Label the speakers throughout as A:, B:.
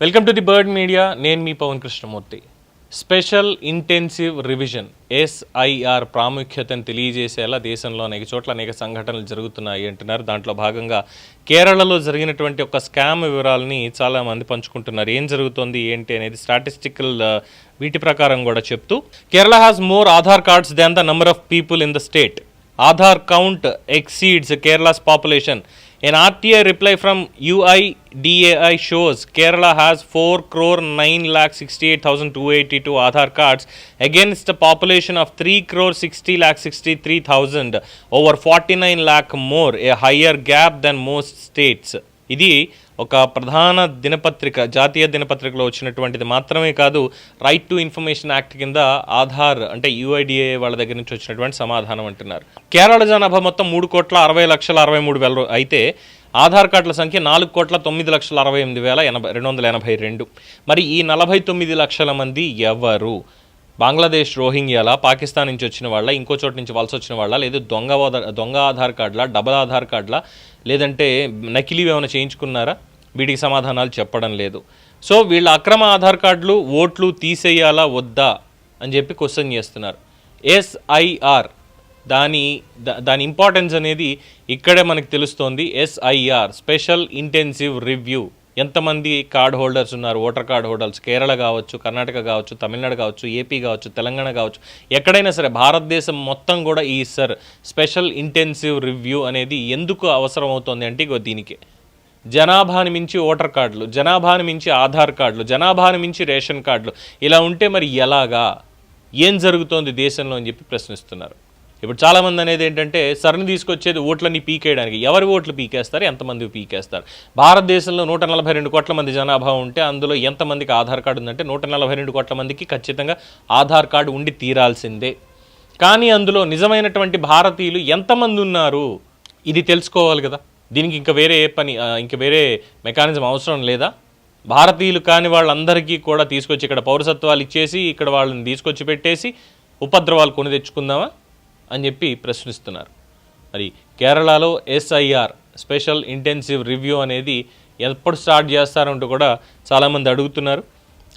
A: Welcome to the bird media నేను మీ Pavan Krishnamurthy. Special intensive revision SIR ప్రాముఖ్యతను తెలియజేసేలా దేశంలో అనేక చోట్ల అనేక సంఘటనలు జరుగుతున్నాయి అంటున్నారు. దాంట్లో భాగంగా కేరళలో జరిగినటువంటి ఒక స్కామ్ వివరాలని చాలామంది పంచుకుంటున్నారు. ఏం జరుగుతోంది ఏంటి అనేది స్టాటిస్టికల్ uh, వీటి ప్రకారం కూడా చెప్తూ Kerala has more Aadhaar cards than the number of people in the state Aadhaar count exceeds Kerala's population An RTI reply from UIDAI shows Kerala has 4 crore 9 lakh 68,282 Aadhaar cards against a population of 3 crore 60 lakh 63,000, over 49 lakh more, a higher gap than most states. ఇది ఒక ప్రధాన దినపత్రిక జాతీయ దినపత్రికలో వచ్చినటువంటిది మాత్రమే కాదు right to information act కింద ఆధార్ అంటే యుఐడిఏ వాళ్ళ దగ్గర నుంచి వచ్చినటువంటి సమాధానం అంటున్నారు. కేరళ జనాభా మొత్తం మూడు కోట్ల అరవై లక్షల అరవై మూడు వేల అయితే ఆధార్ కార్డుల సంఖ్య నాలుగు కోట్ల తొమ్మిది లక్షల అరవై ఎనిమిది వేల ఎనభై రెండు వందల ఎనభై రెండు. మరి ఈ నలభై తొమ్మిది లక్షల మంది ఎవరు? బంగ్లాదేశ్ రోహింగ్యాల? పాకిస్తాన్ నుంచి వచ్చిన వాళ్ళ? ఇంకో చోటు నుంచి వలస వచ్చిన వాళ్ళ? లేదా దొంగ దొంగ ఆధార్ కార్డులా? డబల్ ఆధార్ కార్డులా? లేదంటే నకిలీవి ఏమైనా చేయించుకున్నారా? వీటికి సమాధానాలు చెప్పడం లేదు. సో వీళ్ళ అక్రమ ఆధార్ కార్డులు ఓట్లు తీసేయాలా వద్దా అని చెప్పి క్వశ్చన్ చేస్తున్నారు. ఎస్ఐఆర్ దాని దా- దాని ఇంపార్టెన్స్ అనేది ఇక్కడే మనకు తెలుస్తోంది. SIR special intensive review. ఎంతమంది కార్డ్ హోల్డర్స్ ఉన్నారు? ఓటర్ కార్డ్ హోల్డర్స్ కేరళ కావచ్చు కర్ణాటక కావచ్చు తమిళనాడు కావచ్చు ఏపీ కావచ్చు తెలంగాణ కావచ్చు. ఎక్కడైనా సరే భారతదేశం మొత్తం కూడా ఈ సర్ స్పెషల్ ఇంటెన్సివ్ రివ్యూ అనేది ఎందుకు అవసరం అవుతుంది అంటే ఇగో దీనికి. జనాభాని మించి ఓటర్ కార్డులు జనాభాని మించి ఆధార్ కార్డులు జనాభాని మించి రేషన్ కార్డులు ఇలా ఉంటే మరి ఎలాగా? ఏం జరుగుతోంది దేశంలో అని చెప్పి ప్రశ్నిస్తున్నారు. ఇప్పుడు చాలామంది అనేది ఏంటంటే సరని తీసుకొచ్చేది ఓట్లన్నీ పీకేయడానికి. ఎవరి ఓట్లు పీకేస్తారు? ఎంతమంది పీకేస్తారు? భారతదేశంలో నూట నలభై రెండు కోట్ల మంది జనాభా ఉంటే అందులో ఎంతమందికి ఆధార్ కార్డు ఉందంటే నూట నలభై రెండు కోట్ల మందికి ఖచ్చితంగా ఆధార్ కార్డు ఉండి తీరాల్సిందే. కానీ అందులో నిజమైనటువంటి భారతీయులు ఎంతమంది ఉన్నారు? ఇది తెలుసుకోవాలి కదా. దీనికి ఇంకా వేరే ఏ పని ఇంకా వేరే మెకానిజం అవసరం లేదా? భారతీయులు కాని వాళ్ళందరికీ కూడా తీసుకొచ్చి ఇక్కడ పౌరసత్వాలు ఇచ్చేసి ఇక్కడ వాళ్ళని తీసుకొచ్చి పెట్టేసి ఉపద్రవాలు కొని తెచ్చుకుందామా అని చెప్పి ప్రశ్నిస్తున్నారు. మరి కేరళలో ఎస్ఐఆర్ స్పెషల్ ఇంటెన్సివ్ రివ్యూ అనేది ఎప్పుడు స్టార్ట్ చేస్తారంటూ కూడా చాలామంది అడుగుతున్నారు.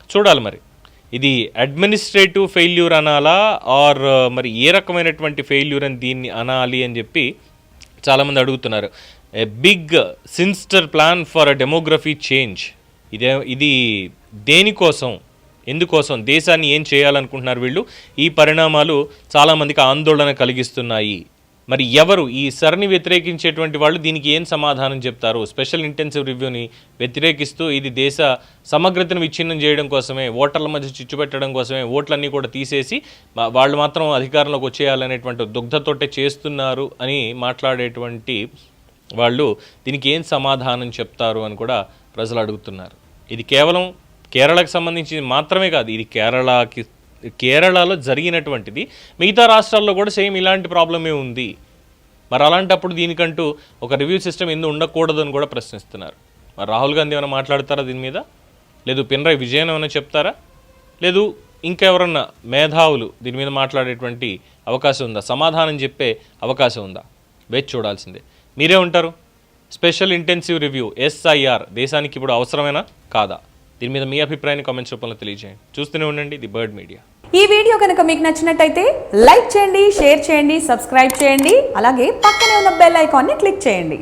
A: చూడాలి మరి. ఇది అడ్మినిస్ట్రేటివ్ ఫెయిల్యూర్ అనాలా ఆర్ మరి ఏ రకమైనటువంటి ఫెయిల్యూర్ అని దీన్ని అనాలి అని చెప్పి చాలామంది అడుగుతున్నారు. A big sinister plan for a demography change ఇదే ఇది దేనికోసం? ఎందుకోసం? దేశాన్ని ఏం చేయాలనుకుంటున్నారు వీళ్ళు? ఈ పరిణామాలు చాలామందికి ఆందోళన కలిగిస్తున్నాయి. మరి ఎవరు ఈ సరని వ్యతిరేకించేటువంటి వాళ్ళు దీనికి ఏం సమాధానం చెప్తారు? స్పెషల్ ఇంటెన్సివ్ రివ్యూని వ్యతిరేకిస్తూ ఇది దేశ సమగ్రతను విచ్ఛిన్నం చేయడం కోసమే ఓటర్ల మధ్య చిచ్చు పెట్టడం కోసమే ఓట్లన్నీ కూడా తీసేసి వాళ్ళు మాత్రం అధికారంలోకి వచ్చేయాలనేటువంటి దుగ్ధతోటే చేస్తున్నారు అని మాట్లాడేటువంటి వాళ్ళు దీనికి ఏం సమాధానం చెప్తారు అని కూడా ప్రజలు అడుగుతున్నారు. ఇది కేవలం కేరళకు సంబంధించి మాత్రమే కాదు ఇది కేరళకి కేరళలో జరిగినటువంటిది. మిగతా రాష్ట్రాల్లో కూడా సేమ్ ఇలాంటి ప్రాబ్లమే ఉంది. మరి అలాంటప్పుడు దీనికంటూ ఒక రివ్యూ సిస్టమ్ ఎందుకు ఉండకూడదు అని కూడా ప్రశ్నిస్తున్నారు. మరి రాహుల్ గాంధీ ఏమైనా మాట్లాడతారా దీని మీద? లేదు పినరాయి విజయన్ ఏమైనా చెప్తారా? లేదు ఇంకెవరన్నా మేధావులు దీని మీద మాట్లాడేటువంటి అవకాశం ఉందా? సమాధానం చెప్పే అవకాశం ఉందా? వేచి చూడాల్సిందే. మీరే ఉంటారు. స్పెషల్ ఇంటెన్సివ్ రివ్యూ ఎస్ఐఆర్ దేశానికి ఇప్పుడు అవసరమేనా? కాదా? దీని మీద మీ అభిప్రాయాన్ని కామెంట్స్ రూపంలో తెలియజేయండి. చూస్తూనే ఉండండి ది బర్డ్ మీడియా.
B: ఈ వీడియో కనుక మీకు నచ్చినట్టయితే లైక్ చేయండి షేర్ చేయండి సబ్స్క్రైబ్ చేయండి అలాగే పక్కనే ఉన్న బెల్ ఐకాన్ని క్లిక్ చేయండి.